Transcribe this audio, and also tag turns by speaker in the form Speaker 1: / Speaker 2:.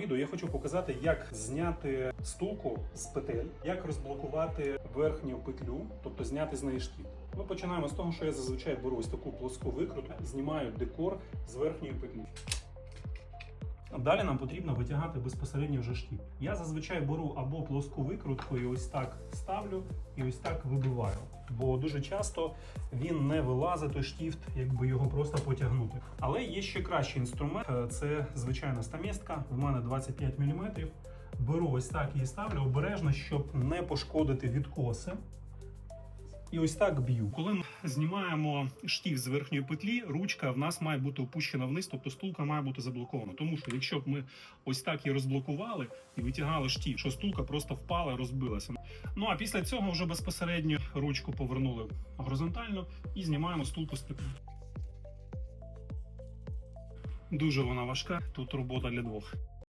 Speaker 1: відео я хочу показати, як зняти стулку з петель, як розблокувати верхню петлю, тобто зняти з неї штіт. Ми починаємо з того, що я зазвичай беру ось таку плоску викрутку, знімаю декор з верхньої петлі. Далі нам потрібно витягати безпосередньо вже штіт. Я зазвичай беру або плоску викрутку і ось так ставлю, і ось так вибиваю. Бо дуже часто він не вилазить той штіфт, якби його просто потягнути. Але є ще кращий інструмент Е, це звичайна стамістка. В мене 25 мм. Беру ось так і ставлю обережно, щоб не пошкодити відкоси. І ось так б'ю. Коли ми знімаємо штіф з верхньої петлі, ручка в нас має бути опущена вниз, тобто стулка має бути заблокована. Тому що якщо б ми ось так її розблокували і витягали штіф, що стулка просто впала розбилася. Ну а після цього вже безпосередньо ручку повернули горизонтально і знімаємо стулку з петлі. Дуже вона важка, тут робота для двох.